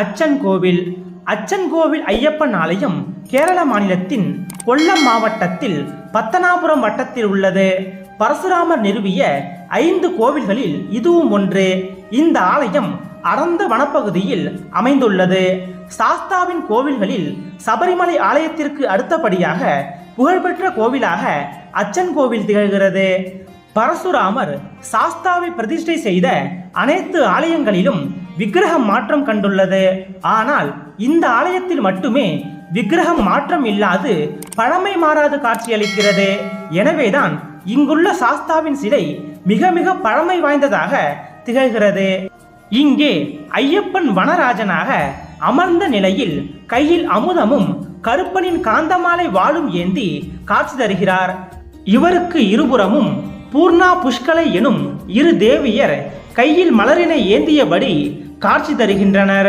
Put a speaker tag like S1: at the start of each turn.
S1: அச்சன் கோவில் அச்சன் கோவில் ஐயப்பன் ஆலயம் கேரள மாநிலத்தின் கொல்லம் மாவட்டத்தில் பத்தனாபுரம் வட்டத்தில் உள்ளது. பரசுராமர் நிறுவிய ஐந்து கோவில்களில் இதுவும் ஒன்று. இந்த ஆலயம் அடர்ந்த வனப்பகுதியில் அமைந்துள்ளது. சாஸ்தாவின் கோவில்களில் சபரிமலை ஆலயத்திற்கு அடுத்தபடியாக புகழ்பெற்ற கோவிலாக அச்சன் கோவில் திகழ்கிறது. பரசுராமர் சாஸ்தாவை பிரதிஷ்டை செய்த அனைத்து ஆலயங்களிலும் விக்கிரகம் மாற்றம் கண்டுள்ளது. ஆனால் இந்த ஆலயத்தில் மட்டுமே விக்கிரகம் மாற்றம் இல்லாது பழமை மாறாது காட்சியளிக்கிறது. எனவேதான் இங்குள்ள சாஸ்தாவின் சிலை மிக மிக பழமை வாய்ந்ததாக திகழ்கிறது. இங்கே ஐயப்பன் வனராஜனாக அமர்ந்த நிலையில் கையில் அமுதமும் கருப்பனின் காந்தமாலை வாளும் ஏந்தி காட்சி தருகிறார். இவருக்கு இருபுறமும் பூர்ணா புஷ்கலை எனும் இரு தேவியர் கையில் மலரினை ஏந்தியபடி காட்சி தருகின்றனர்.